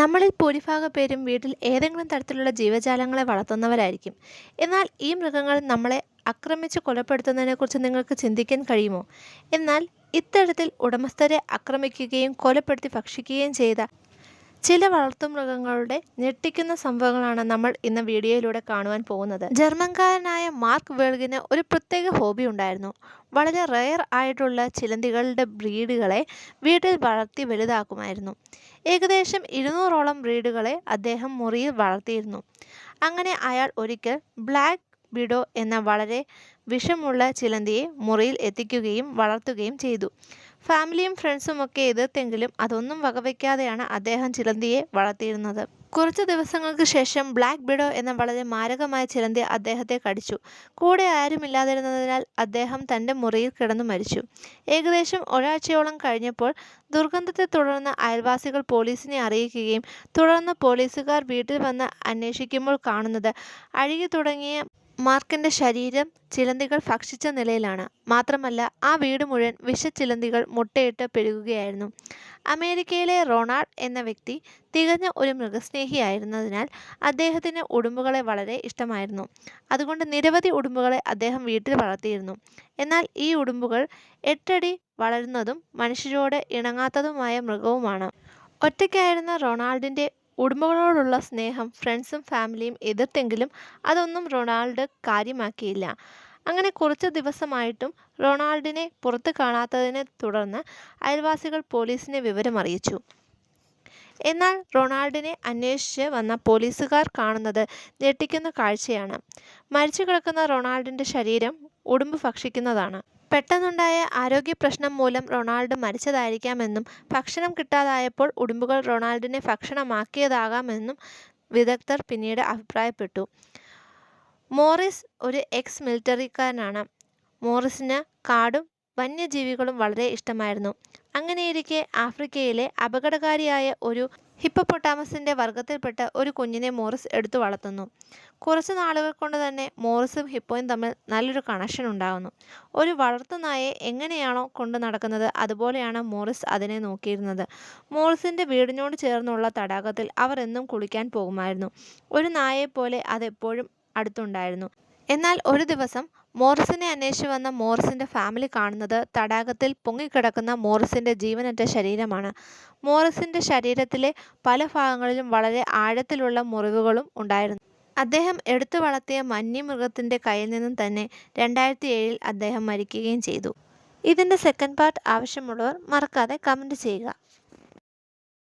നമ്മളിൽ ഭൂരിഭാഗം പേരും വീട്ടിൽ ഏതെങ്കിലും തരത്തിലുള്ള ജീവജാലങ്ങളെ വളർത്തുന്നവരായിരിക്കും. എന്നാൽ ഈ മൃഗങ്ങൾ നമ്മളെ ആക്രമിച്ച് കൊലപ്പെടുത്തുന്നതിനെക്കുറിച്ച് നിങ്ങൾക്ക് ചിന്തിക്കാൻ കഴിയുമോ? എന്നാൽ ഇത്തരത്തിൽ ഉടമസ്ഥരെ ആക്രമിക്കുകയും കൊലപ്പെടുത്തി ഭക്ഷിക്കുകയും ചെയ്ത ചില വളർത്തുമൃഗങ്ങളുടെ ഞെട്ടിക്കുന്ന സംഭവങ്ങളാണ് നമ്മൾ ഇന്ന് വീഡിയോയിലൂടെ കാണുവാൻ പോകുന്നത്. ജർമ്മൻകാരനായ മാർക്ക് വേൾഗിന് ഒരു പ്രത്യേക ഹോബി ഉണ്ടായിരുന്നു. വളരെ റെയർ ആയിട്ടുള്ള ചിലന്തികളുടെ ബ്രീഡുകളെ വീട്ടിൽ വളർത്തി വലുതാക്കുമായിരുന്നു. ഏകദേശം ഇരുന്നൂറോളം ബ്രീഡുകളെ അദ്ദേഹം മുറിയിൽ വളർത്തിയിരുന്നു. അങ്ങനെ അയാൾ ഒരിക്കൽ ബ്ലാക്ക് ബിഡോ എന്ന വളരെ വിഷമുള്ള ചിലന്തിയെ മുറിയിൽ എത്തിക്കുകയും വളർത്തുകയും ചെയ്തു. ഫാമിലിയും ഫ്രണ്ട്സും ഒക്കെ എതിർത്തെങ്കിലും അതൊന്നും വകവയ്ക്കാതെയാണ് അദ്ദേഹം ചിലന്തിയെ വളർത്തിയിരുന്നത്. കുറച്ച് ദിവസങ്ങൾക്ക് ശേഷം ബ്ലാക്ക് ബിഡോ എന്ന വളരെ മാരകമായ ചിലന്തി അദ്ദേഹത്തെ കടിച്ചു. കൂടെ ആരുമില്ലാതിരുന്നതിനാൽ അദ്ദേഹം തന്റെ മുറിയിൽ കിടന്നു മരിച്ചു. ഏകദേശം ഒരാഴ്ചയോളം കഴിഞ്ഞപ്പോൾ ദുർഗന്ധത്തെ തുടർന്ന് അയൽവാസികൾ പോലീസിനെ അറിയിക്കുകയും തുടർന്ന് പോലീസുകാർ വീട്ടിൽ വന്ന് അന്വേഷിക്കുമ്പോൾ കാണുന്നത് അഴുകിത്തുടങ്ങിയ മാർക്കിന്റെ ശരീരം ചിലന്തികൾ ഭക്ഷിച്ച നിലയിലാണ്. മാത്രമല്ല ആ വീട് മുഴുവൻ വിഷച്ചിലന്തികൾ മുട്ടയിട്ട് പെരുകുകയായിരുന്നു. അമേരിക്കയിലെ റൊണാൾഡ് എന്ന വ്യക്തി തികഞ്ഞ ഒരു മൃഗസ്നേഹിയായിരുന്നതിനാൽ അദ്ദേഹത്തിന് ഉടുമ്പുകളെ വളരെ ഇഷ്ടമായിരുന്നു. അതുകൊണ്ട് നിരവധി ഉടുമ്പുകളെ അദ്ദേഹം വീട്ടിൽ വളർത്തിയിരുന്നു. എന്നാൽ ഈ ഉടുമ്പുകൾ എട്ടടി വളരുന്നതും മനുഷ്യരോട് ഇണങ്ങാത്തതുമായ മൃഗവുമാണ്. ഒറ്റയ്ക്കായിരുന്ന റൊണാൾഡിന്റെ ഉടുമ്പുകളോടുള്ള സ്നേഹം ഫ്രണ്ട്സും ഫാമിലിയും എതിർത്തെങ്കിലും അതൊന്നും റൊണാൾഡ് കാര്യമാക്കിയില്ല. അങ്ങനെ കുറച്ച് ദിവസമായിട്ടും റൊണാൾഡിനെ പുറത്ത് കാണാത്തതിനെ തുടർന്ന് അയൽവാസികൾ പോലീസിനെ വിവരമറിയിച്ചു. എന്നാൽ റൊണാൾഡിനെ അന്വേഷിച്ച് വന്ന പോലീസുകാർ കാണുന്നത് ഞെട്ടിക്കുന്ന കാഴ്ചയാണ്. മരിച്ചു കിടക്കുന്ന റൊണാൾഡിന്റെ ശരീരം ഉടുമ്പ് ഭക്ഷിക്കുന്നതാണ്. പെട്ടെന്നുണ്ടായ ആരോഗ്യപ്രശ്നം മൂലം റൊണാൾഡ് മരിച്ചതായിരിക്കാമെന്നും ഭക്ഷണം കിട്ടാതായപ്പോൾ ഉടുമ്പുകൾ റൊണാൾഡിനെ ഭക്ഷണമാക്കിയതാകാമെന്നും വിദഗ്ധർ പിന്നീട് അഭിപ്രായപ്പെട്ടു. മോറിസ് ഒരു എക്സ് മിലിറ്ററിക്കാരനാണ് മോറിസിന് കാടും വന്യജീവികളും വളരെ ഇഷ്ടമായിരുന്നു. അങ്ങനെയിരിക്കെ ആഫ്രിക്കയിലെ അപകടകാരിയായ ഒരു ഹിപ്പപ്പൊട്ടാമസിന്റെ വർഗത്തിൽപ്പെട്ട ഒരു കുഞ്ഞിനെ മോറിസ് എടുത്തു വളർത്തുന്നു. കുറച്ച് നാളുകൾ കൊണ്ട് തന്നെ മോറിസും ഹിപ്പോയും തമ്മിൽ നല്ലൊരു കണക്ഷൻ ഉണ്ടാകുന്നു. ഒരു വളർത്തുനായയെ എങ്ങനെയാണോ കൊണ്ടു നടക്കുന്നത് അതുപോലെയാണ് മോറിസ് അതിനെ നോക്കിയിരുന്നത്. മോറിസിന്റെ വീടിനോട് ചേർന്നുള്ള തടാകത്തിൽ അവർ എന്നും കുളിക്കാൻ പോകുമായിരുന്നു. ഒരു നായയെപ്പോലെ അതെപ്പോഴും അടുത്തുണ്ടായിരുന്നു. എന്നാൽ ഒരു ദിവസം മോറിസിനെ അന്വേഷിച്ച് വന്ന മോറിസിന്റെ ഫാമിലി കാണുന്നത് തടാകത്തിൽ പൊങ്ങിക്കിടക്കുന്ന മോറിസിന്റെ ജീവനറ്റ ശരീരമാണ്. മോറിസിന്റെ ശരീരത്തിലെ പല ഭാഗങ്ങളിലും വളരെ ആഴത്തിലുള്ള മുറിവുകളും ഉണ്ടായിരുന്നു. അദ്ദേഹം എടുത്തു വളർത്തിയ വന്യമൃഗത്തിന്റെ കയ്യിൽ നിന്നും തന്നെ രണ്ടായിരത്തി ഏഴിൽ അദ്ദേഹം മരിക്കുകയും ചെയ്തു. ഇതിന്റെ സെക്കൻഡ് പാർട്ട് ആവശ്യമുള്ളവർ മറക്കാതെ കമന്റ് ചെയ്യുക.